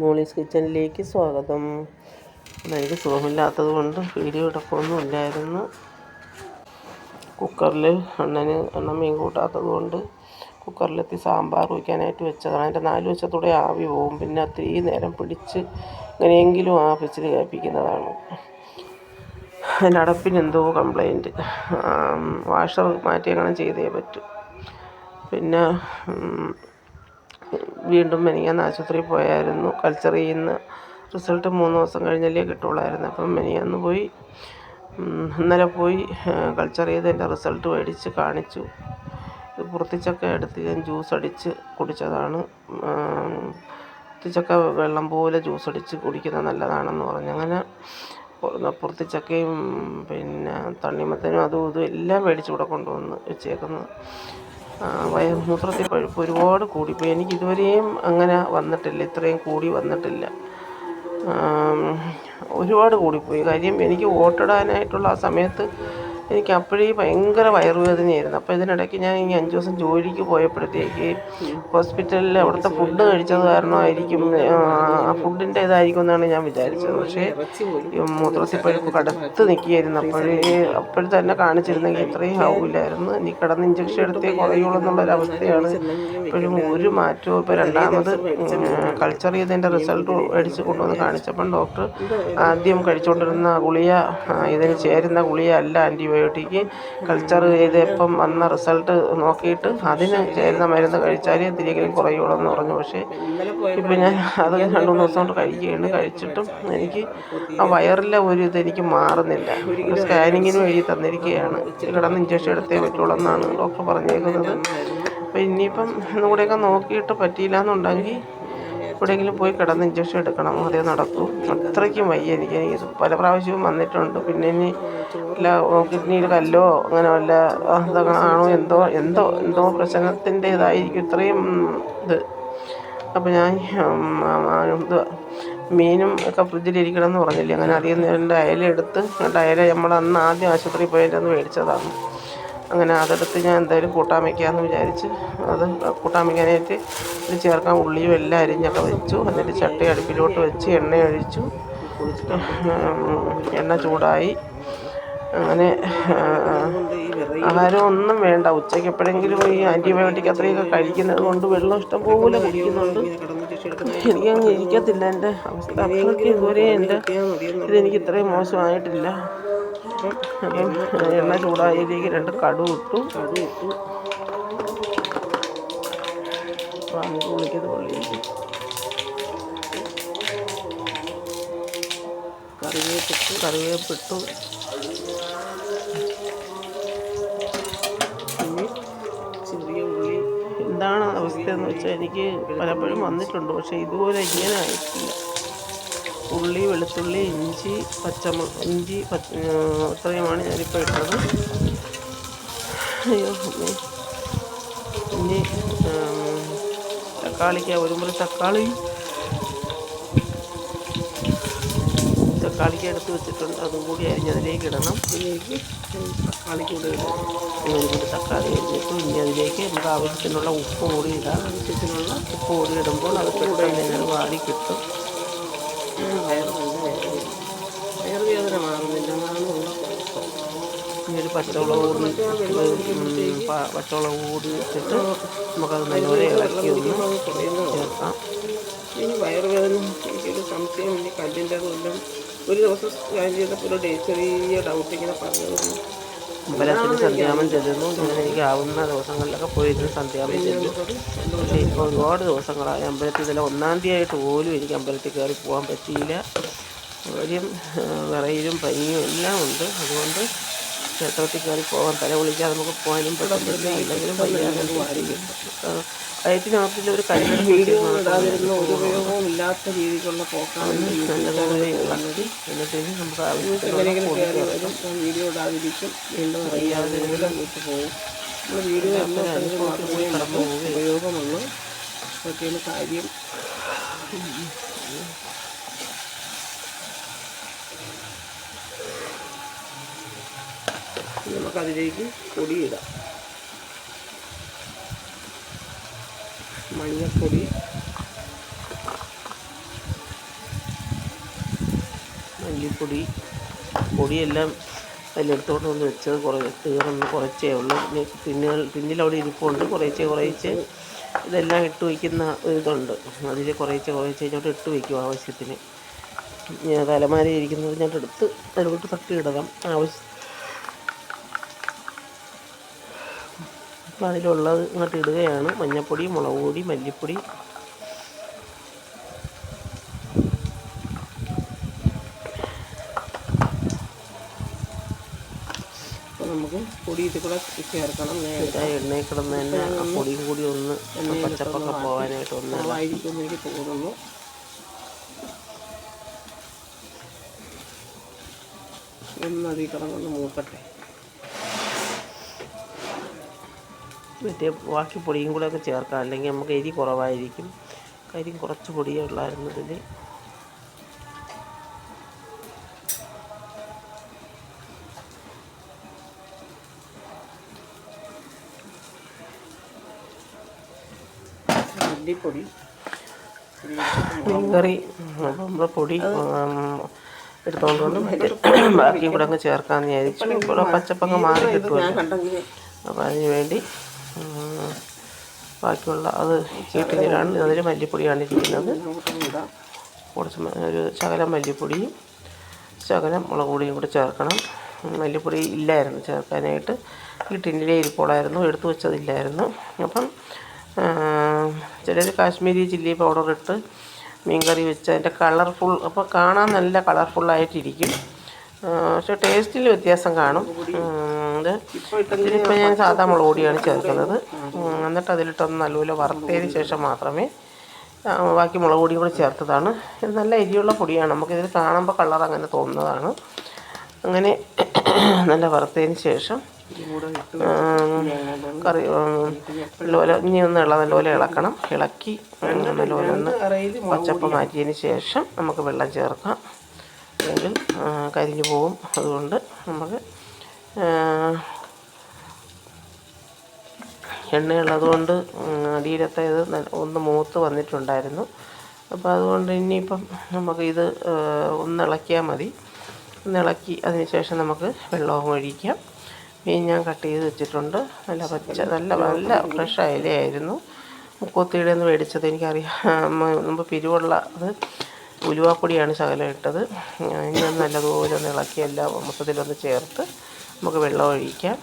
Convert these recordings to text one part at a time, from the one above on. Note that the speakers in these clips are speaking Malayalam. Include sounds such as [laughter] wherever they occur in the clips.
മോളീസ് കിച്ചണിലേക്ക് സ്വാഗതം. എനിക്ക് സുഖമില്ലാത്തത് കൊണ്ട് വീഡിയോ എടുക്കൊന്നും ഇല്ലായിരുന്നു. കുക്കറിൽ അണ്ണന് അണ്ണൻ മീൻ കൂട്ടാത്തത് കൊണ്ട് കുക്കറിലെത്തി സാമ്പാർ വയ്ക്കാനായിട്ട് വെച്ചതാണ്. അതിന്റെ നാല് വശത്തൂടെ ആവി പോവും. പിന്നെ ഒത്തിരി നേരം പിടിച്ച് എങ്ങനെയെങ്കിലും ആ പിച്ചിൽ കേൾപ്പിക്കുന്നതാണ്. അതിന്റെ അടപ്പിന് എന്തോ കംപ്ലൈന്റ് വാഷർ മാറ്റി അങ്ങനെ ചെയ്തേ പറ്റൂ. പിന്നെ വീണ്ടും മെനിയാന്ന് ആശുപത്രിയിൽ പോയായിരുന്നു. കൾച്ചർ ചെയ്യുന്ന റിസൾട്ട് മൂന്ന് ദിവസം കഴിഞ്ഞല്ലേ കിട്ടുകയുള്ളായിരുന്നു. അപ്പം മെനിയാന്ന് പോയി ഇന്നലെ പോയി കൾച്ചർ ചെയ്ത് എന്റെ റിസൾട്ട് മേടിച്ച് കാണിച്ചു. പുറത്തിച്ചക്ക എടുത്ത് ഞാൻ ജ്യൂസ് അടിച്ച് കുടിച്ചതാണ്. പുറത്തിച്ചക്ക വെള്ളം പോലെ ജ്യൂസ് അടിച്ച് കുടിക്കുന്നത് നല്ലതാണെന്ന് പറഞ്ഞു. അങ്ങനെ പുറത്തിച്ചക്കയും പിന്നെ തണ്ണിമത്തനും അതും ഇതും എല്ലാം മേടിച്ച് ഇവിടെ കൊണ്ടുവന്ന് വെച്ചേക്കുന്നത് മൂത്രത്തിൽ പഴുപ്പ് ഒരുപാട് കൂടിപ്പോയി എനിക്ക് ഇതുവരെയും അങ്ങനെ വന്നിട്ടില്ല. ഇത്രയും കൂടി വന്നിട്ടില്ല. ഒരുപാട് കൂടിപ്പോയി. കാര്യം എനിക്ക് വോട്ടിടാനായിട്ടുള്ള ആ സമയത്ത് എനിക്ക് അപ്പോഴേ ഭയങ്കര വയറുവേദനയായിരുന്നു. അപ്പോൾ ഇതിനിടയ്ക്ക് ഞാൻ ഈ അഞ്ച് ദിവസം ജോലിക്ക് പോയപ്പോഴത്തേക്ക് ഹോസ്പിറ്റലിൽ അവിടുത്തെ ഫുഡ് കഴിച്ചത് കാരണമായിരിക്കും. ആ ഫുഡിന്റെ ഇതായിരിക്കും എന്നാണ് ഞാൻ വിചാരിച്ചത്. പക്ഷേ ഈ മൂത്രത്തിൽ പഴുപ്പ് കടുത്ത് നിൽക്കുകയായിരുന്നു. അപ്പോഴേ അപ്പോഴും തന്നെ കാണിച്ചിരുന്നെങ്കിൽ ഇത്രയും ആവില്ലായിരുന്നു ഇനി കിടന്ന് ഇഞ്ചക്ഷൻ എടുത്തേ കുറയുള്ളൂ എന്നുള്ളൊരവസ്ഥയാണ് ഇപ്പോഴും ഒരു മാറ്റവും ഇപ്പോൾ രണ്ടാമത് കൾച്ചർ ചെയ്തതിന്റെ റിസൾട്ട് അടിച്ച് കൊണ്ടുവന്ന് കാണിച്ചപ്പം ഡോക്ടർ ആദ്യം കഴിച്ചുകൊണ്ടിരുന്ന ഗുളിയ ഇതിന് ചേരുന്ന ഗുളിക അല്ല ആന്റിബയോട്ടിക്ക് കൾച്ചർ ചെയ്ത് ഇപ്പം വന്ന റിസൾട്ട് നോക്കിയിട്ട് അതിന് ചേരുന്ന മരുന്ന് കഴിച്ചാൽ എന്തിനെങ്കിലും കുറയുള്ളൂ എന്ന് പറഞ്ഞു. പക്ഷേ ഇപ്പം ഞാൻ അത് രണ്ട് മൂന്ന് ദിവസം കൊണ്ട് കഴിക്കുകയാണ്. കഴിച്ചിട്ടും എനിക്ക് ആ വയറിലെ ഒരു ഇത് എനിക്ക് മാറുന്നില്ല. സ്കാനിങ്ങിന് വഴി തന്നിരിക്കുകയാണ്. കിടന്ന് ഇഞ്ചക്ഷൻ എടുത്തേ പറ്റുള്ളൂ എന്നാണ് ഡോക്ടർ പറഞ്ഞേക്കുന്നത്. അപ്പം ഇനിയിപ്പം ഇന്നുകൂടെയൊക്കെ നോക്കിയിട്ട് പറ്റിയില്ല എന്നുണ്ടെങ്കിൽ എവിടെയെങ്കിലും പോയി കിടന്ന് ഇഞ്ചക്ഷൻ എടുക്കണം. അതേ നടക്കൂ. അത്രയ്ക്കും വയ്യ എനിക്ക്. എനിക്ക് പല പ്രാവശ്യവും വന്നിട്ടുണ്ട്. പിന്നെ ഇനി വല്ല കിഡ്നിയിൽ കല്ലോ അങ്ങനെ വല്ല ആണോ എന്തോ എന്തോ എന്തോ പ്രശ്നത്തിന്റെ ഇതായിരിക്കും ഇത്രയും ഇത്. അപ്പോൾ ഞാൻ എന്ത് മീനും ഒക്കെ ഫ്രിഡ്ജിലിരിക്കണം എന്ന് പറഞ്ഞില്ലേ? അങ്ങനെ അധികം നേരം അയല എടുത്ത് നമ്മൾ അന്ന് ആദ്യം ആശുപത്രിയിൽ പോയിട്ടൊന്ന് മേടിച്ചതാണ്. അങ്ങനെ അതെടുത്ത് ഞാൻ എന്തായാലും കൂട്ടാൻ വയ്ക്കാമെന്ന് വിചാരിച്ച് അത് കൂട്ടാൻ വയ്ക്കാനായിട്ട് ഇത് ചേർക്കാൻ ഉള്ളിയും എല്ലാം അരിഞ്ഞൊക്കെ വെച്ചു. എന്നിട്ട് ചട്ടി അടുപ്പിലോട്ട് വെച്ച് എണ്ണ ഒഴിച്ചു. എണ്ണ ചൂടായി. അങ്ങനെ ആഹാരം ഒന്നും വേണ്ട. ഉച്ചയ്ക്ക് എപ്പോഴെങ്കിലും ഈ ആന്റിബയോട്ടിക് അത്രയൊക്കെ കഴിക്കുന്നത് കൊണ്ട് വെള്ളം ഇഷ്ടം പോലെ കുടിക്കുന്നുണ്ട്. എനിക്കങ്ങ് ഇരിക്കത്തില്ല. എന്റെ അവസ്ഥ അത്രയ്ക്ക് ഇതുവരെ എന്റെ ഇതെനിക്ക് ഇത്രയും മോശമായിട്ടില്ല. എണ്ണ ചൂടായതിലേക്ക് രണ്ട് കടു ഇട്ടു. കടു ഇട്ടു കറിവേപ്പിട്ടു കറിവേപ്പിട്ടു. പിന്നെ ചെറിയ ഉള്ളി. എന്താണ് അവസ്ഥയെന്ന് വെച്ചാൽ എനിക്ക് പലപ്പോഴും വന്നിട്ടുണ്ട് പക്ഷേ ഇതുപോലെ ഇങ്ങനെ ആയിട്ടില്ല. ഉള്ളി വെളുത്തുള്ളി ഇഞ്ചി പച്ചമുളക് ഇഞ്ചി പച്ച അത്രയുമാണ് ഞാനിപ്പോൾ ഇട്ടത്. അയ്യോ ഇനി തക്കാളിക്ക് ഒരു മുറി തക്കാളി. തക്കാളിക്ക് എടുത്ത് വെച്ചിട്ടുണ്ട്. അതും കൂടി അരിഞ്ഞതിലേക്ക് ഇടണം. ഇതിലേക്ക് തക്കാളി കൂടി ഇടാം. ഒരു തക്കാളി അരിഞ്ഞിട്ട് ഇനി അതിലേക്ക് നമുക്ക് ആവശ്യത്തിനുള്ള ഉപ്പ് കൂടി ഇടാം. ആവശ്യത്തിനുള്ള ഉപ്പ് കൂടി ഇടുമ്പോൾ അത് പെട്ടെന്ന് വാടി കിട്ടും. വയറ് നല്ല വേദന വയറുവേദന മാറുന്നില്ല. എന്നാണ് ഉള്ള കുഴപ്പം. ഇനി ഒരു പച്ചമുളക് കൂടി ഉം, ഊടിച്ചിട്ട് നമുക്കത് നല്ലപോലെ ഇളക്കി ഒന്ന് ചേർക്കാം. ഇനി വയറുവേദന എനിക്കൊരു സംശയം ഇനി കല്ലിന്റെ വല്ലതും ഒരു ദിവസം സ്കാൻ ചെയ്തപ്പോൾ ഒരു ഡേ ചെറിയ ഡൗട്ട് ഇങ്ങനെ പറഞ്ഞത് അമ്പലത്തിൽ സന്ധ്യാമം ചെല്ലുന്നു. ഇങ്ങനെ എനിക്ക് ആവുന്ന ദിവസങ്ങളിലൊക്കെ പോയിരുന്നു സന്ധ്യാമം ചെല്ലു. പക്ഷേ ഇപ്പോൾ ഒരുപാട് ദിവസങ്ങളായി അമ്പലത്തിൽ ഇന്നലെ ഒന്നാം തീയതി ആയിട്ട് പോലും എനിക്ക് അമ്പലത്തിൽ കയറി പോകാൻ പറ്റിയില്ല. ഒരും വിറയിലും പനിയും എല്ലാം ഉണ്ട്. അതുകൊണ്ട് ക്ഷേത്രത്തിൽ കയറി പോകാൻ തല വിളിക്കാതെ നമുക്ക് പോകാനും പറ്റത്തില്ല ഇല്ലെങ്കിലും വയ്യാതെ വയറ്റിനകത്തിൽ ഒരു ഇടാതിരുന്ന ഒരു ഉപയോഗവും ഇല്ലാത്ത രീതിക്കുള്ള പോക്കാണ് എന്നിട്ട് നമുക്ക് വീഡിയോ ഇടാതിരിക്കും. വീണ്ടും അറിയാതെ മൂലം വിട്ടു പോകും. നമ്മൾ വീഡിയോ മാത്രമേ നമുക്ക് ഉപയോഗമുള്ളൂ. അതൊക്കെയാണ് കാര്യം. നമുക്കതിലേക്ക് പൊടിയിടാം മഞ്ഞൾപ്പൊടി മല്ലിപ്പൊടി. പൊടിയെല്ലാം അതിലെടുത്തോണ്ട് വന്ന് വെച്ചത് കുറേ തീർന്ന് കുറച്ചേ ഉള്ളൂ. പിന്നെ പിന്നുകൾ പിന്നിലവിടെ ഇരിപ്പുണ്ട്. കുറേച്ചേ കുറേച്ച് ഇതെല്ലാം ഇട്ട് വയ്ക്കുന്ന ഇതുണ്ട്. അതിൽ കുറേശ്ശെ കുറേശ്ശെ ഇങ്ങോട്ട് ഇട്ട് വയ്ക്കും ആവശ്യത്തിന്. തലമാരയിരിക്കുന്നത് ഞാൻ എടുത്ത് അതിലോട്ട് തട്ടിയിടണം. ആവശ്യം അപ്പോൾ അതിലുള്ളത് ഇങ്ങോട്ട് ഇടുകയാണ്. മഞ്ഞൾപ്പൊടി മുളക് പൊടി മല്ലിപ്പൊടി. നമുക്ക് പൊടി ഇത് കൂടെ ചേർക്കണം. എണ്ണയിൽ കിടന്ന് തന്നെ ആ പൊടിയും കൂടി ഒന്ന് പച്ചപ്പൊക്കെ പോകാനായിട്ട് ഒന്ന് ആയിരിക്കും എനിക്ക് തോന്നുന്നു. ഒന്ന് കിടന്നൊന്ന് മൂക്കട്ടെ. മറ്റേ ബാക്കി പൊടിയും കൂടെ ഒക്കെ ചേർക്കാം. അല്ലെങ്കിൽ നമുക്ക് എരി കുറവായിരിക്കും. കാര്യം കുറച്ച് പൊടിയേ ഉള്ളായിരുന്നു ഇതിൽ മല്ലിപ്പൊടി. മീൻകറി. അപ്പം നമ്മൾ പൊടി എടുത്തോണ്ട് വന്ന്. ബാക്കിയും കൂടെ അങ്ങ് ചേർക്കാമെന്ന് വിചാരിച്ചു. ഇവിടെ പച്ചപ്പങ്ങ് മാറി കിട്ടുമല്ലോ. അപ്പം അതിന് വേണ്ടി ബാക്കിയുള്ള അത് ചീട്ടിലാണ് അതിൽ മല്ലിപ്പൊടിയാണ് ഇരിക്കുന്നത്. കുറച്ച് ഒരു ശകലം മല്ലിപ്പൊടിയും ശകലം മുളക് പൊടിയും കൂടെ ചേർക്കണം. മല്ലിപ്പൊടി ഇല്ലായിരുന്നു. ചേർക്കാനായിട്ട് ഈ ടിന്നിലെ ഇരിപ്പോളായിരുന്നു. എടുത്തു വെച്ചതില്ലായിരുന്നു. അപ്പം ചിലർ കാശ്മീരി ചില്ലി പൗഡർ ഇട്ട് മീൻകറി വെച്ച് അതിന്റെ കളർഫുൾ അപ്പോൾ കാണാൻ നല്ല കളർഫുള്ളായിട്ടിരിക്കും. പക്ഷേ ടേസ്റ്റിൽ വ്യത്യാസം കാണും. ഇത് ഇതിലിപ്പോൾ ഞാൻ സാധാ മുളക് പൊടിയാണ് ചേർക്കുന്നത്. എന്നിട്ട് അതിലിട്ടൊന്ന് നല്ലപോലെ വറുത്തതിന് ശേഷം മാത്രമേ ബാക്കി മുളക് പൊടിയും കൂടി ചേർത്തതാണ്. ഇത് നല്ല എരിയുള്ള പൊടിയാണ്. നമുക്കിതിൽ കാണുമ്പോൾ കളർ അങ്ങനെ തോന്നുന്നതാണ്. അങ്ങനെ [clears throat] നല്ല വറുത്തതിന് ശേഷം കറി നല്ലപോലെ ഇനി ഒന്ന് ഇള നല്ലപോലെ ഇളക്കണം. ഇളക്കി നല്ലപോലെ ഒന്ന് പച്ചപ്പ് മാറ്റിയതിന് ശേഷം നമുക്ക് വെള്ളം ചേർക്കാം. അല്ലെങ്കിൽ കരിഞ്ഞു പോകും. അതുകൊണ്ട് നമുക്ക് ആ, എണ്ണയുള്ളത് കൊണ്ട് അടിയിലത്തെ ഇത് ഒന്ന് മൂത്ത് വന്നിട്ടുണ്ടായിരുന്നു. അപ്പോൾ അതുകൊണ്ട് ഇനിയിപ്പം നമുക്ക് ഇത് ആ, ഒന്ന് ഇളക്കിയാൽ മതി. ഒന്ന് ഇളക്കി അതിന് ശേഷം നമുക്ക് വെള്ളവും ഒഴിക്കാം. മീൻ ഞാൻ കട്ട് ചെയ്ത് വെച്ചിട്ടുണ്ട്. നല്ല പച്ച നല്ല നല്ല ഫ്രഷ് അയലയായിരുന്നു. മുക്കോത്തിയുടെ നിന്ന് മേടിച്ചത് എനിക്കറിയാം. മുമ്പ് പിരിവുള്ള അത് ഉലുവാപ്പൊടിയാണ് ശകലം ഇട്ടത്. ഒന്ന് നല്ലതുപോലെ ഒന്ന് ഇളക്കി എല്ലാം മൊത്തത്തിലൊന്ന് ചേർത്ത് നമുക്ക് വെള്ളം ഒഴിക്കാം.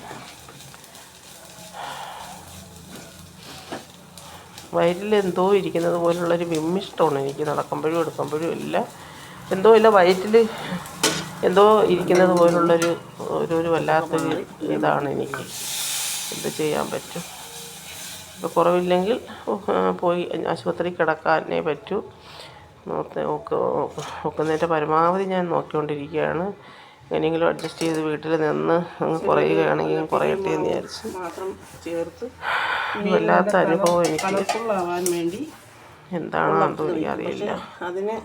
വയറ്റിൽ എന്തോ ഇരിക്കുന്നത് പോലുള്ളൊരു വിമ്മിഷ്ടമാണ് എനിക്ക്. നടക്കുമ്പോഴും എടുക്കുമ്പോഴും ഇല്ല എന്തോ ഇല്ല വയറ്റിൽ എന്തോ ഇരിക്കുന്നത് പോലുള്ളൊരു ഒരു ഒരു വല്ലാത്തൊരു ഇതാണ് എനിക്ക്. എന്ത് ചെയ്യാൻ പറ്റും? ഇപ്പോൾ കുറവില്ലെങ്കിൽ പോയി ആശുപത്രി കിടക്കാനേ പറ്റൂ. നോക്ക് നോക്ക് നോക്കുന്നതിന്റെ പരമാവധി ഞാൻ നോക്കിക്കൊണ്ടിരിക്കുകയാണ്. എങ്ങനെയെങ്കിലും അഡ്ജസ്റ്റ് ചെയ്ത് വീട്ടിൽ നിന്ന് അങ്ങ് കുറയുകയാണെങ്കിൽ കുറയട്ടെ എന്ന് വിചാരിച്ച് മാത്രം ചേർത്ത് വല്ലാത്ത അനുഭവം എനിക്ക്. കളർഫുള്ളാവാൻ വേണ്ടി എന്താണെന്ന് എന്തോ എനിക്കറിയില്ല അതിന്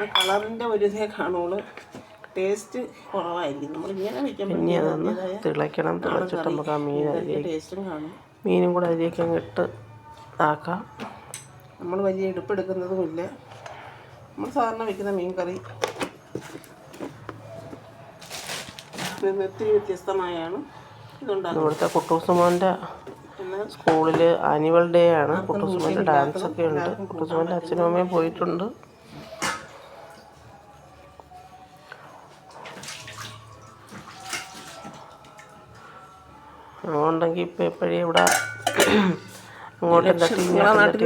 ആ കളറിന്റെ ഒരു ഇതേ കാണുള്ളൂ. ടേസ്റ്റ് കുറവായിരിക്കും. നമ്മൾ ഇങ്ങനെ വയ്ക്കുമ്പോൾ ഇനി അതൊന്ന് തിളയ്ക്കണം. തിളച്ചിട്ട് നമുക്ക് ആ മീൻ അതിലേക്ക് കാണും. മീനും കൂടെ അതിലേക്ക് അങ്ങ് ഇട്ട് ആക്കാം നമ്മൾ വലിയ എടുപ്പെടുക്കുന്നതുമില്ല നമ്മൾ സാധാരണ വയ്ക്കുന്ന മീൻ കറി ഇത് ഒത്തിരി വ്യത്യസ്തമായാണ് ഇതുണ്ടാകുന്നത് ഇവിടുത്തെ കുട്ടൂസുമോന്റെ സ്കൂളിൽ ആനുവൽ ഡേ ആണ്. കുട്ടൂസുമോന്റെ ഡാൻസ് ഒക്കെ ഉണ്ട്. കുട്ടൂസുമോന്റെ അച്ഛനും അമ്മയും പോയിട്ടുണ്ട്. അതുകൊണ്ടെങ്കിൽ ഇപ്പം എപ്പോഴും ഇവിടെ അങ്ങോട്ട് എന്താ ഇങ്ങോട്ടും തട്ടി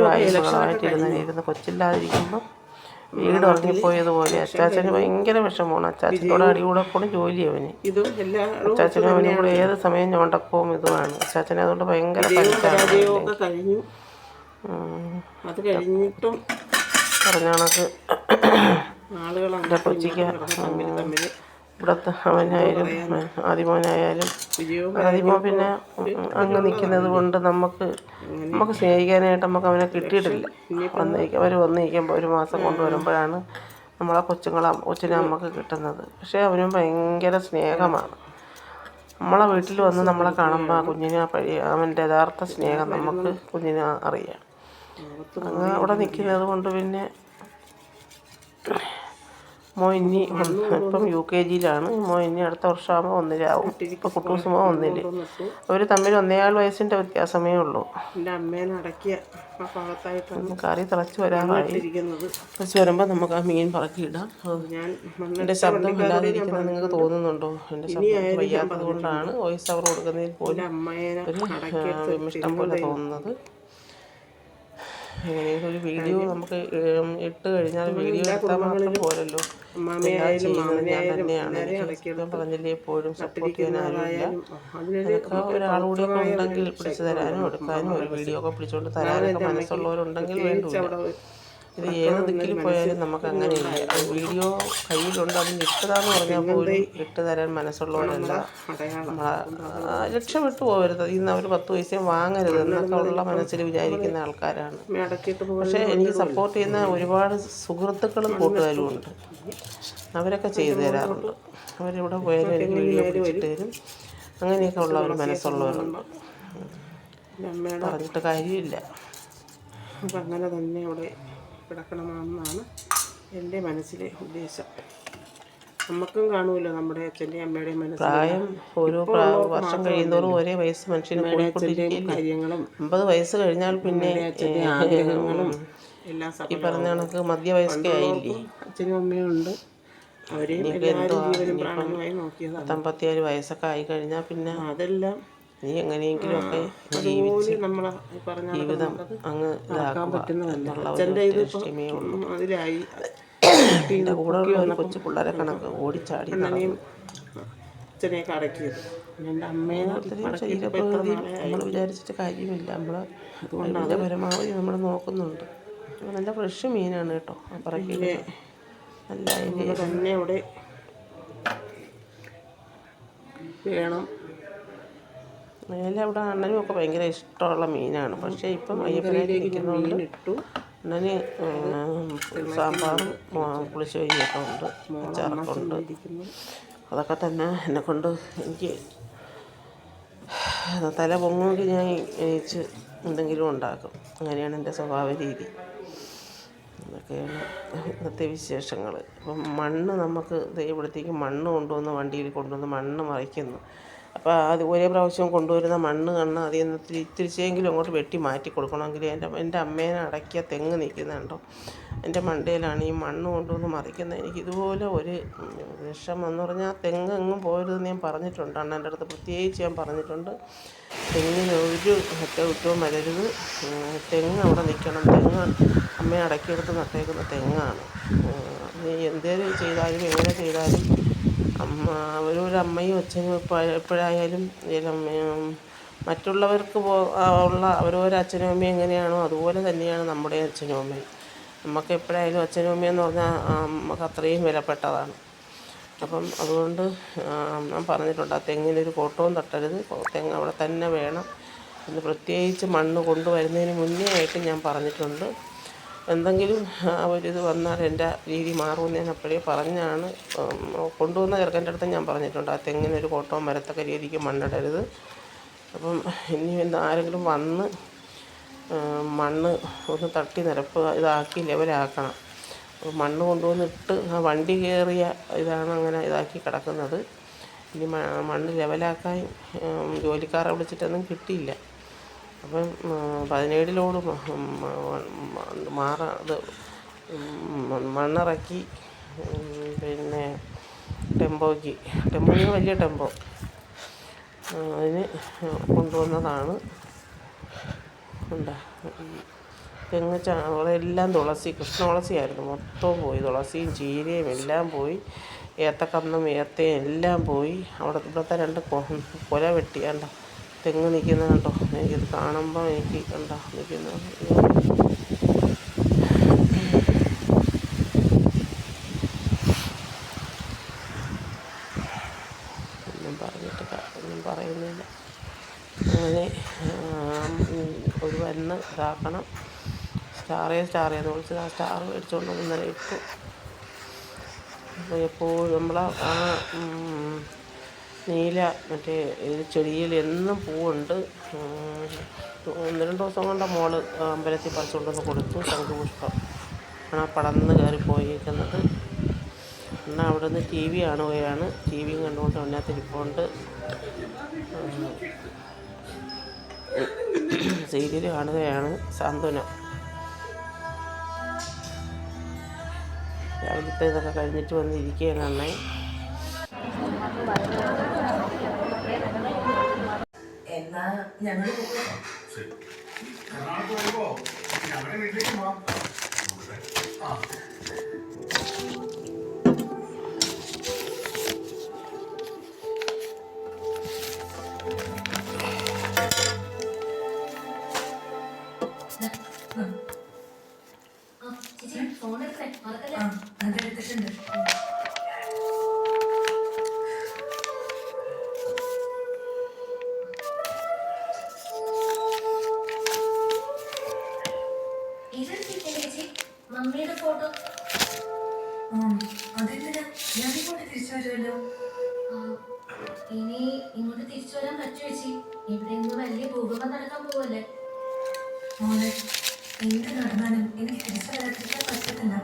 ഇരുന്ന് കൊച്ചില്ലാതിരിക്കുമ്പോൾ വീട് ഉറങ്ങിപ്പോയതുപോലെ അച്ചാച്ചന് ഭയങ്കര വിഷമമാണ്. അച്ചാച്ചനോട് അടി കൂടെ ജോലി അവന് അച്ചാച്ചനും അവനും കൂടെ ഏത് സമയം ഞോണ്ടക്കവും ഇതുമാണ്. അച്ചാച്ചനെ അതുകൊണ്ട് ഭയങ്കര പഠിച്ചാണ് കഴിഞ്ഞു. അത് കഴിഞ്ഞിട്ടും പറഞ്ഞ കണക്ക് ആളുകൾ എന്റെ കൊച്ചിക്ക് തമ്മിൽ തമ്മിൽ ഇവിടുത്തെ അവനായാലും ആദിമോനായാലും ആദിമോ പിന്നെ അങ്ങ് നിൽക്കുന്നത് കൊണ്ട് നമുക്ക് നമുക്ക് സ്നേഹിക്കാനായിട്ട് നമുക്ക് അവനെ കിട്ടിയിട്ടില്ല. വന്നിരിക്കും അവർ വന്നിരിക്കുമ്പോൾ ഒരു മാസം കൊണ്ടുവരുമ്പോഴാണ് നമ്മളെ കൊച്ചുങ്ങളെ കൊച്ചിനെ നമുക്ക് കിട്ടുന്നത്. പക്ഷേ അവനും ഭയങ്കര സ്നേഹമാണ്. നമ്മളെ വീട്ടിൽ വന്ന് നമ്മളെ കാണുമ്പോൾ ആ കുഞ്ഞിനെ പഴി അവന്റെ യഥാർത്ഥ സ്നേഹം നമുക്ക് കുഞ്ഞിനെ അറിയാം. അങ്ങ് അവിടെ നിൽക്കുന്നത് കൊണ്ട് പിന്നെ മോ ഇനി ഇപ്പം യു കെ ജിയിലാണ്. മോയിനി ഇനി അടുത്ത വർഷമാകുമ്പോൾ ഒന്നിലാവും. ഇപ്പം കുട്ടൂസുമോ കൊണ്ടുവന്നിട്ടു അവർ തമ്മിൽ ഒന്നേകാൽ വയസ്സിന്റെ വ്യത്യാസമേ ഉള്ളൂ. എന്റെ അമ്മേനെ അടക്കിയ ആ ഭാഗത്തായിട്ടാണ് കറി തിളച്ച് വരാറായി. തിളച്ച് വരുമ്പോൾ നമുക്ക് ആ മീൻ പറക്കിയിടാം എന്റെ ശബ്ദം ഇല്ലാതിരിക്കുന്നത് നിങ്ങൾക്ക് തോന്നുന്നുണ്ടോ? എന്റെ ശബ്ദം വയ്യാത്തത് കൊണ്ടാണ് വോയിസ് അവർ കൊടുക്കുന്നതിൽ പോലും ഒരു ഇഷ്ടം പോലെ തോന്നുന്നത്. എങ്ങനെയെങ്കിലും ഒരു വീഡിയോ നമുക്ക് ഇട്ട് കഴിഞ്ഞാൽ വീഡിയോ എടുത്താൽ മാത്രം പോരല്ലോ. തന്നെയാണ്. പറഞ്ഞില്ലേ എപ്പോഴും സപ്പോർട്ട് ചെയ്യാൻ ആരുമില്ല അതിനൊരു അതൊക്കെ ഒരാളുകൂടെ ഒക്കെ ഉണ്ടെങ്കിൽ പിടിച്ചു തരാനും എടുക്കാനും ഒരു വീഡിയോ ഒക്കെ പിടിച്ചുകൊണ്ട് തരാനൊക്കെ മനസ്സുള്ളവരുണ്ടെങ്കിൽ വേണ്ടൂല. ഇത് ഏത് ദിക്കിൽ പോയാലും നമുക്ക് അങ്ങനെയില്ല? വീഡിയോ കയ്യിലുണ്ട് അതിന് ഇട്ടതാന്ന് പറഞ്ഞാൽ പോലും ഇട്ട് തരാൻ മനസ്സുള്ളവരല്ല. നമ്മളെ രക്ഷപ്പെട്ടു പോകരുത്. ഇന്ന് അവർ പത്ത് പൈസയും വാങ്ങരുത് എന്നൊക്കെ ഉള്ള മനസ്സിൽ വിചാരിക്കുന്ന ആൾക്കാരാണ്. പക്ഷേ എനിക്ക് സപ്പോർട്ട് ചെയ്യുന്ന ഒരുപാട് സുഹൃത്തുക്കളും കൂട്ടുകാരും ഉണ്ട്. അവരൊക്കെ ചെയ്തു തരാറുണ്ട്. അവരിവിടെ പോയാലും എനിക്ക് വീഡിയോ പിടിച്ചിട്ട് തരും. അങ്ങനെയൊക്കെ ഉള്ള ഒരു മനസ്സുള്ളവരുണ്ട്. പറഞ്ഞിട്ട് കാര്യമില്ല. അപ്പം അങ്ങനെ തന്നെ അവിടെ കിടക്കണമെന്നാണ് എന്റെ മനസ്സിലെ ഉദ്ദേശം. നമുക്കും കാണുമല്ലോ നമ്മുടെ അച്ഛന്റെയും അമ്മയുടെയും മനസ്സിൽ. പ്രായം ഓരോ വർഷം കഴിയുന്നതോറും ഒരേ വയസ്സ് മനുഷ്യന് കാര്യങ്ങളും അമ്പത് വയസ്സ് കഴിഞ്ഞാൽ പിന്നെ അച്ഛന്റെ ആഗ്രഹങ്ങളും എല്ലാം ഈ പറഞ്ഞ കണക്ക് മധ്യവയസ്കേ ആയില്ലേ? അച്ഛനും അമ്മയും ഉണ്ട്. അവരെയും എല്ലാവരും ജീവനും പ്രാണനുമായി നോക്കിയതാണ്. പത്തമ്പത്തിയേഴ് വയസ്സൊക്കെ ആയി കഴിഞ്ഞാൽ പിന്നെ അതെല്ലാം നീ എങ്ങനെയെങ്കിലും ഒക്കെ ജീവിച്ച് നമ്മളെ ജീവിതം അങ്ങ് ഇതാക്കുക എന്നുള്ള ഒരു അച്ഛന്റെ ഇത് ഒറ്റ ലക്ഷ്യമേ ഉള്ളൂ. ഉം, അതിലായി [coughs] എന്റെ കൂടെ ഉള്ള കൊച്ചു പിള്ളേരെ കണക്ക് ഓടിച്ചാടി അച്ഛനെയൊക്കെ അടക്കിയത് എന്റെ ശരീരപ്രകൃതി നമ്മൾ വിചാരിച്ചിട്ട് കാര്യമില്ല. നമ്മൾ അതുകൊണ്ട് പരമാവധി നമ്മൾ നോക്കുന്നുണ്ട്. നല്ല ഫ്രഷ് മീനാണ് കേട്ടോ അപ്പറക്കിലെ നല്ല തന്നെ അവിടെ വേണം മേലെ അവിടെ അണ്ണനും ഒക്കെ ഭയങ്കര ഇഷ്ടമുള്ള മീനാണ്. പക്ഷേ ഇപ്പം അയ്യപ്പനായിട്ട് ഇരിക്കുന്നതുകൊണ്ട് അണ്ണന് സാമ്പാറും പുളിശ്ശേരിയൊക്കെ ഉണ്ട്. അച്ചാറൊക്കെ അതൊക്കെ തന്നെ എന്നെ കൊണ്ട് എനിക്ക് തല പൊങ്ങുമെങ്കിൽ ഞാൻ എണീച്ച് എന്തെങ്കിലും ഉണ്ടാക്കും. അങ്ങനെയാണ് എന്റെ സ്വഭാവ രീതി. അതൊക്കെയാണ് ഇന്നത്തെ വിശേഷങ്ങൾ അപ്പം മണ്ണ് നമുക്ക് ഇവിടത്തേക്ക് മണ്ണ് കൊണ്ടുവന്ന് വണ്ടിയിൽ കൊണ്ടുവന്ന് മണ്ണ് മറിക്കുന്നു. അപ്പോൾ അത് ഒരേ പ്രാവശ്യം കൊണ്ടുവരുന്ന മണ്ണ് കണ്ണ് അതിൽ നിന്ന് ഇത്തിരി ഇത്തിരിച്ചെങ്കിലും അങ്ങോട്ട് വെട്ടി മാറ്റി കൊടുക്കണമെങ്കിൽ എന്റെ എന്റെ അമ്മേനെ അടക്കിയ തെങ്ങ് നിൽക്കുന്നുണ്ടോ എന്റെ മണ്ടയിലാണ് ഈ മണ്ണ് കൊണ്ടുവന്ന് മറിക്കുന്നത് എനിക്ക് ഇതുപോലെ ഒരു വിഷം എന്ന് പറഞ്ഞാൽ തെങ്ങ് എങ്ങും പോരുതെന്ന് ഞാൻ പറഞ്ഞിട്ടുണ്ട്. അണ്ണന്റെ അടുത്ത് പ്രത്യേകിച്ച് ഞാൻ പറഞ്ഞിട്ടുണ്ട്. തെങ്ങിന് ഒരു അറ്റകുറ്റവും വരരുത്. തെങ്ങ് അവിടെ നിൽക്കണം. തെങ്ങ് അമ്മയെ അടക്കിയെടുത്ത് നട്ടേക്കുന്ന തെങ്ങാണ്. എന്തേലും ചെയ്താലും എങ്ങനെ ചെയ്താലും അമ്മ അവരൊരു അമ്മയും അച്ഛനും എപ്പോഴായാലും മറ്റുള്ളവർക്ക് ഉള്ള അവരൊരു അച്ഛനും അമ്മയും എങ്ങനെയാണോ അതുപോലെ തന്നെയാണ് നമ്മുടെ അച്ഛനും അമ്മയും. നമുക്ക് എപ്പോഴായാലും അച്ഛനും അമ്മയെന്ന് പറഞ്ഞാൽ നമുക്ക് അത്രയും വിലപ്പെട്ടതാണ്. അപ്പം അതുകൊണ്ട് ഞാൻ പറഞ്ഞിട്ടുണ്ട് ആ തെങ്ങിനൊരു കോട്ടവും തട്ടരുത്. തെങ്ങ് അവിടെ തന്നെ വേണം. എന്ന് പ്രത്യേകിച്ച് മണ്ണ് കൊണ്ടുവരുന്നതിന് മുന്നേ ആയിട്ട് ഞാൻ പറഞ്ഞിട്ടുണ്ട്. എന്തെങ്കിലും അവരിത് വന്നാൽ എന്റെ രീതി മാറുമെന്ന് ഞാൻ അപ്പോഴേ പറഞ്ഞാണ്. കൊണ്ടുവന്ന ചെറുക്കന്റെ അടുത്ത് ഞാൻ പറഞ്ഞിട്ടുണ്ട് ആ തെങ്ങിനൊരു കോട്ടവും വരത്തക്ക രീതിക്ക് മണ്ണിടരുത്. അപ്പം ഇനി എന്താ ആരെങ്കിലും വന്ന് മണ്ണ് ഒന്ന് തട്ടി നിരപ്പ് ഇതാക്കി ലെവലാക്കണം. മണ്ണ് കൊണ്ടുവന്നിട്ട് ആ വണ്ടി കയറിയ ഇതാണ് അങ്ങനെ ഇതാക്കി കിടക്കുന്നത്. ഇനി മണ്ണ് ലെവലാക്കാൻ ജോലിക്കാരെ വിളിച്ചിട്ടൊന്നും കിട്ടിയില്ല. അപ്പം പതിനേഴിലോട് മാറ ഇത് മണ്ണിറക്കി പിന്നെ ടെമ്പോയ്ക്ക് ടെമ്പോയ്ക്ക് വലിയ ടെമ്പോ. അതിന് കൊണ്ടുവന്നതാണ്. ഉണ്ട് തെങ്ങ് ചാ എല്ലാം തുളസി കൃഷ്ണ തുളസിയായിരുന്നു. മൊത്തവും പോയി. തുളസിയും ചീരയും എല്ലാം പോയി. ഏത്തക്കന്നും ഏത്തയും എല്ലാം പോയി. അവിടെ ഇവിടുത്തെ രണ്ട് കൊല വെട്ടി കണ്ട? തെങ്ങ് നിൽക്കുന്നത് കണ്ടോ? എനിക്കിത് കാണുമ്പോൾ എനിക്ക് കണ്ടോ നിൽക്കുന്നത് ഒന്നും പറഞ്ഞിട്ട് ഒന്നും പറയുന്നില്ല. അങ്ങനെ ഒരു വന്ന് ഇതാക്കണം. സ്റ്റാറേ സ്റ്റാറേ എന്ന് വിളിച്ചത് ആ സ്റ്റാർ മേടിച്ചുകൊണ്ട് ഇന്നലെ ഇട്ടു. അപ്പോൾ എപ്പോഴും നമ്മൾ ആ നീല മറ്റേ ഇത് ചെടിയിൽ എന്നും പൂവുണ്ട്. ഒന്ന് രണ്ട് ദിവസം കൊണ്ട് മോൾ അമ്പലത്തിൽ പറിച്ചുകൊണ്ടുവന്ന് കൊടുത്തു. ശംഖുപുഷ്പം. ആണ് ആ പടന്ന് കയറിപ്പോയിരിക്കുന്നത് എന്നാൽ അവിടെ നിന്ന് ടി വി കാണുകയാണ് ടി വിയും കണ്ടുകൊണ്ട് അതിനകത്തിരിപ്പുണ്ട് സീരിയൽ കാണുകയാണ് സാന്ത്വനം. രാവിലത്തെ ഇതൊക്കെ കഴിഞ്ഞിട്ട് വന്നിരിക്കുകയാണ് അന്നേ എന്നാ ഞങ്ങൾ എറണാകുളത്ത് വരുമ്പോ ഞങ്ങളുടെ വീട്ടിലേക്ക് പോവാം. ആ. അതെന്തിനാ ഞാൻ ഇങ്ങോട്ട് തിരിച്ചു വരുമല്ലോ. ഇനി ഇങ്ങോട്ട് തിരിച്ചു വരാൻ പറ്റുമോ ഇവിടെ ഇന്ന് വലിയ ഭൂകമ്പം നടക്കാൻ പോവല്ലേ. മോളെ എന്ത് നടന്നാലും എനിക്ക് തിരിച്ചു വരാതിരിക്കാൻ പറ്റത്തില്ല.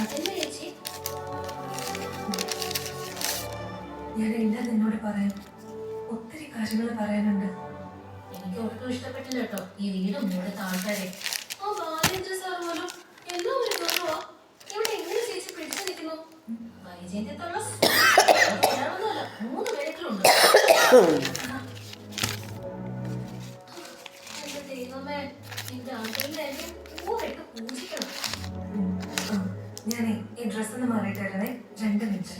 അതല്ലേ ചേച്ചി? ഞാൻ എല്ലാം നിന്നോട് പറയാം ഒത്തിരി കാര്യങ്ങൾ പറയാനുണ്ട്. എനിക്ക് ഒട്ടും ഇഷ്ടപ്പെട്ടില്ല കേട്ടോ. ഈ വീടും ഇവിടുത്തെ ആൾക്കാരെ. ആ ബാലേന്ദ്ര സാർ പോലും എല്ലാം ഒരു കുറവാ ഇവിടെ എങ്ങനെ ചേച്ചി പിടിച്ചു നിൽക്കുന്നു വൈജയന്ത്യത്തുള്ള മൂന്ന് ദൈവമേ എന്റെ പൂവിട്ട് പൂജിക്കണം ഞാനേ ഈ ഡ്രസ്സ് ഒന്ന് മാറിയിട്ട് രണ്ട് മിനിറ്റ്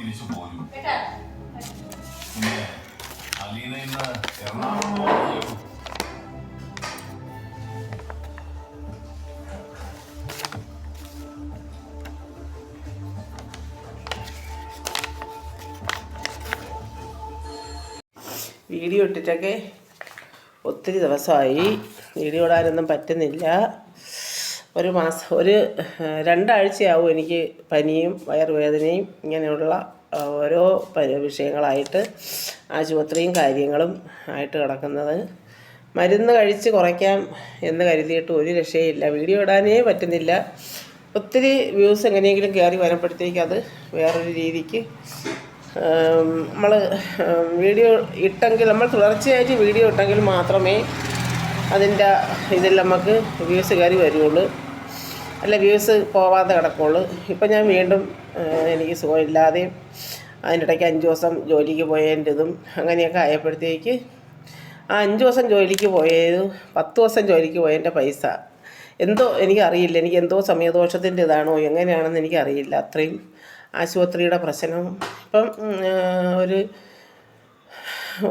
തിരിച്ചു പോരും. പിന്നെ അലീന ഇന്ന് എറണാകുളം വീഡിയോ ഇട്ടിട്ടൊക്കെ ഒത്തിരി ദിവസമായി. വീഡിയോ ഇടാനൊന്നും പറ്റുന്നില്ല. ഒരു മാസം ഒരു രണ്ടാഴ്ചയാവും എനിക്ക് പനിയും വയറുവേദനയും ഇങ്ങനെയുള്ള ഓരോ വിഷയങ്ങളായിട്ട് ആശുപത്രിയും കാര്യങ്ങളും ആയിട്ട് കിടക്കുന്നത്. മരുന്ന് കഴിച്ച് കുറയ്ക്കാം എന്ന് കരുതിയിട്ട് ഒരു രക്ഷയില്ല. വീഡിയോ ഇടാനേ പറ്റുന്നില്ല. ഒത്തിരി വ്യൂസ് എങ്ങനെയെങ്കിലും കയറി വരുമ്പോഴത്തേക്ക് അത് വേറൊരു രീതിക്ക് നമ്മൾ വീഡിയോ ഇട്ടെങ്കിൽ നമ്മൾ തുടർച്ചയായിട്ട് വീഡിയോ ഇട്ടെങ്കിൽ മാത്രമേ അതിന്റെ ഇതിൽ നമുക്ക് വ്യൂസ് കയറി വരുള്ളൂ. അല്ല വ്യൂസ് പോവാതെ കിടക്കുള്ളൂ. ഇപ്പം ഞാൻ വീണ്ടും എനിക്ക് സുഖമില്ലാതെയും അതിന്റെ ഇടയ്ക്ക് അഞ്ച് ദിവസം ജോലിക്ക് പോയതിന്റെതും അങ്ങനെയൊക്കെ ആയപ്പോഴത്തേക്ക് ആ അഞ്ച് ദിവസം ജോലിക്ക് പോയത് പത്ത് ദിവസം ജോലിക്ക് പോയതിന്റെ പൈസ. എന്തോ എനിക്കറിയില്ല. എനിക്ക് എന്തോ സമയദോഷത്തിന്റെ ഇതാണോ എങ്ങനെയാണെന്ന് എനിക്കറിയില്ല. അത്രയും ആശുപത്രിയുടെ പ്രശ്നം. ഇപ്പം ഒരു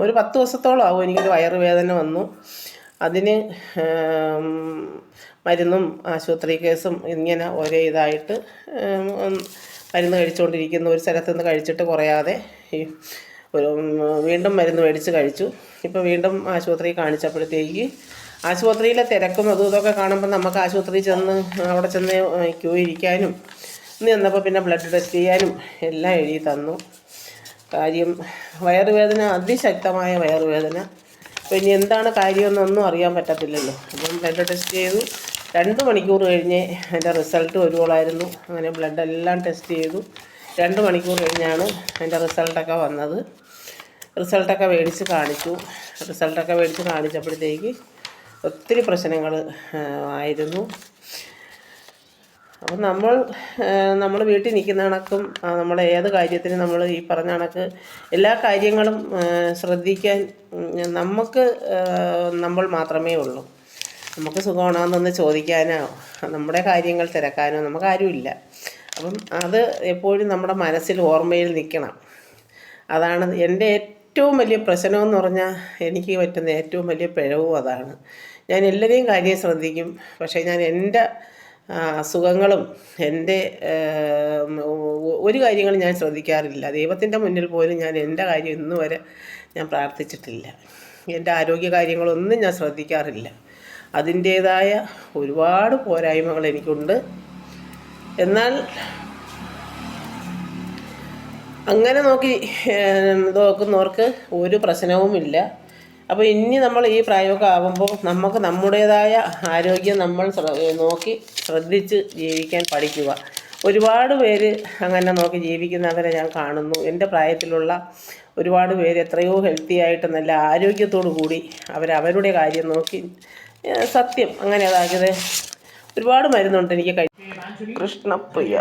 ഒരു പത്ത് ദിവസത്തോളം ആവും എനിക്കൊരു വയറുവേദന വന്നു. അതിന് മരുന്നും ആശുപത്രി കേസും ഇങ്ങനെ ഒരേ ഇതായിട്ട് മരുന്ന് കഴിച്ചുകൊണ്ടിരിക്കുന്ന ഒരു സ്ഥലത്ത് നിന്ന് കഴിച്ചിട്ട് കുറയാതെ ഈ ഒരു വീണ്ടും മരുന്ന് മേടിച്ച് കഴിച്ചു. ഇപ്പോൾ വീണ്ടും ആശുപത്രി കാണിച്ചപ്പോഴത്തേക്ക് ആശുപത്രിയിലെ തിരക്കും അതും ഇതൊക്കെ കാണുമ്പോൾ നമുക്ക് ആശുപത്രിയിൽ ചെന്ന് അവിടെ ചെന്ന് ക്യൂ ഇരിക്കാനും ഇന്ന് ചെന്നപ്പോൾ പിന്നെ ബ്ലഡ് ടെസ്റ്റ് ചെയ്യാനും എല്ലാം എഴുതി തന്നു. കാര്യം വയറുവേദന അതിശക്തമായ വയറുവേദന. അപ്പോൾ ഇനി എന്താണ് കാര്യമെന്നൊന്നും അറിയാൻ പറ്റത്തില്ലല്ലോ. അപ്പം ബ്ലഡ് ടെസ്റ്റ് ചെയ്തു. രണ്ട് മണിക്കൂർ കഴിഞ്ഞ് അതിന്റെ റിസൾട്ട് വരുവോളായിരുന്നു. അങ്ങനെ ബ്ലഡ് എല്ലാം ടെസ്റ്റ് ചെയ്തു. രണ്ട് മണിക്കൂർ കഴിഞ്ഞാണ് അതിന്റെ റിസൾട്ടൊക്കെ വന്നത്. റിസൾട്ടൊക്കെ മേടിച്ച് കാണിച്ചു. റിസൾട്ടൊക്കെ മേടിച്ച് കാണിച്ചപ്പോഴത്തേക്ക് ഒത്തിരി പ്രശ്നങ്ങൾ ആയിരുന്നു. അപ്പം നമ്മൾ നമ്മൾ വീട്ടിൽ നിൽക്കുന്ന കണക്കും നമ്മൾ ഏത് കാര്യത്തിന് നമ്മൾ ഈ പറഞ്ഞ കണക്ക് എല്ലാ കാര്യങ്ങളും ശ്രദ്ധിക്കാൻ നമുക്ക് നമ്മൾ മാത്രമേ ഉള്ളൂ. നമുക്ക് സുഖമാണോന്നൊന്ന് ചോദിക്കാനോ നമ്മുടെ കാര്യങ്ങൾ തിരക്കാനോ നമുക്ക് ആരുമില്ല. അപ്പം അത് എപ്പോഴും നമ്മുടെ മനസ്സിൽ ഓർമ്മയിൽ നിൽക്കണം. അതാണ് എന്റെ ഏറ്റവും വലിയ പ്രശ്നമെന്ന് പറഞ്ഞാൽ എനിക്ക് പറ്റുന്ന ഏറ്റവും വലിയ പിഴവും അതാണ്. ഞാൻ എല്ലാവരെയും കാര്യം ശ്രദ്ധിക്കും. പക്ഷേ ഞാൻ എന്റെ സുഖങ്ങളും അസുഖങ്ങളും എന്റെ ഒരു കാര്യങ്ങളും ഞാൻ ശ്രദ്ധിക്കാറില്ല. ദൈവത്തിന്റെ മുന്നിൽ പോലും ഞാൻ എന്റെ കാര്യം ഇന്നുവരെ ഞാൻ പ്രാർത്ഥിച്ചിട്ടില്ല. എന്റെ ആരോഗ്യ കാര്യങ്ങളൊന്നും ഞാൻ ശ്രദ്ധിക്കാറില്ല. അതിന്റേതായ ഒരുപാട് പോരായ്മകൾ എനിക്കുണ്ട്. എന്നാൽ അങ്ങനെ നോക്കി നോക്കുന്നവർക്ക് ഒരു പ്രശ്നവുമില്ല. അപ്പോൾ ഇനി നമ്മൾ ഈ പ്രായമൊക്കെ ആകുമ്പോൾ നമുക്ക് നമ്മുടേതായ ആരോഗ്യം നമ്മൾ നോക്കി ശ്രദ്ധിച്ച് ജീവിക്കാൻ പഠിക്കുക. ഒരുപാട് പേര് അങ്ങനെ നോക്കി ജീവിക്കുന്നവരെ ഞാൻ കാണുന്നു. എന്റെ പ്രായത്തിലുള്ള ഒരുപാട് പേര് എത്രയോ ഹെൽത്തി ആയിട്ട് നല്ല ആരോഗ്യത്തോടു കൂടി അവരവരുടെ കാര്യം നോക്കി സത്യം. അങ്ങനെ അതാക്കിയത് ഒരുപാട് മരുന്നുണ്ട് എനിക്ക് കഴി കൃഷ്ണപ്രിയ